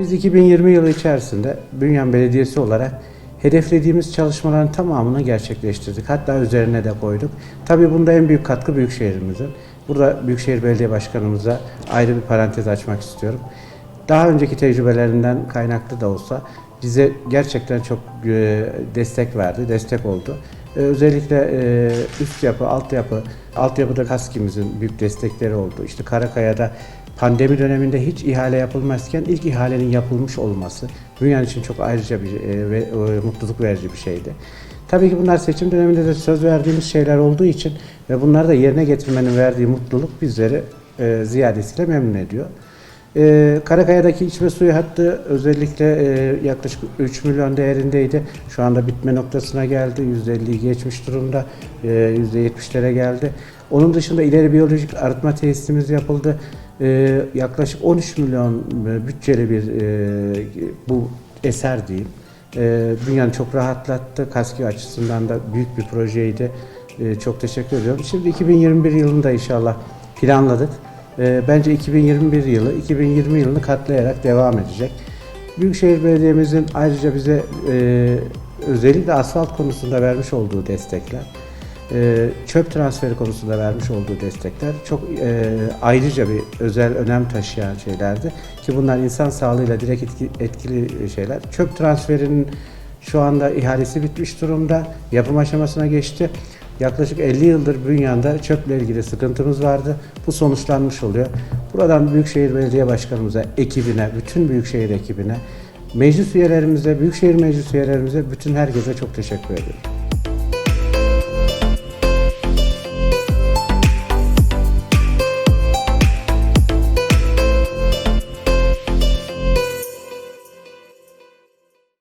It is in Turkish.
Biz 2020 yılı içerisinde Bünyan Belediyesi olarak hedeflediğimiz çalışmaların tamamını gerçekleştirdik. Hatta üzerine de koyduk. Tabii bunda en büyük katkı Büyükşehirimizin. Burada Büyükşehir Belediye Başkanımıza ayrı bir parantez açmak istiyorum. Daha önceki tecrübelerinden kaynaklı da olsa bize gerçekten çok e, destek verdi, destek oldu. E, Özellikle e, üst yapı, altyapı, altyapıda KASKİ'mizin büyük destekleri oldu. İşte Karakaya'da pandemi döneminde hiç ihale yapılmazken ilk ihalenin yapılmış olması Bünyan için çok ayrıca bir ve mutluluk verici bir şeydi. Tabii ki bunlar seçim döneminde de söz verdiğimiz şeyler olduğu için ve bunları da yerine getirmenin verdiği mutluluk bizleri ziyadesiyle memnun ediyor. Ee, Karakaya'daki içme suyu hattı özellikle e, yaklaşık 3 milyon değerindeydi. Şu anda bitme noktasına geldi. %50'yi geçmiş durumda. E, %70'lere geldi. Onun dışında ileri biyolojik arıtma tesisimiz yapıldı. E, yaklaşık 13 milyon e, bütçeli bir e, bu eser diyeyim. E, dünyanı çok rahatlattı. Kaski açısından da büyük bir projeydi. E, çok teşekkür ediyorum. Şimdi 2021 yılında inşallah planladık. E, bence 2021 yılı 2020 yılını katlayarak devam edecek. Büyükşehir Belediye'mizin ayrıca bize e, özellikle asfalt konusunda vermiş olduğu destekler, e, çöp transferi konusunda vermiş olduğu destekler çok e, ayrıca bir özel önem taşıyan şeylerdi. Ki bunlar insan sağlığıyla direkt etki- etkili şeyler. Çöp transferinin şu anda ihalesi bitmiş durumda. Yapım aşamasına geçti. Yaklaşık 50 yıldır Bünyan'da çöple ilgili sıkıntımız vardı. Bu sonuçlanmış oluyor. Buradan Büyükşehir Belediye Başkanımıza, ekibine, bütün Büyükşehir ekibine, meclis üyelerimize, Büyükşehir Meclis üyelerimize, bütün herkese çok teşekkür ediyorum.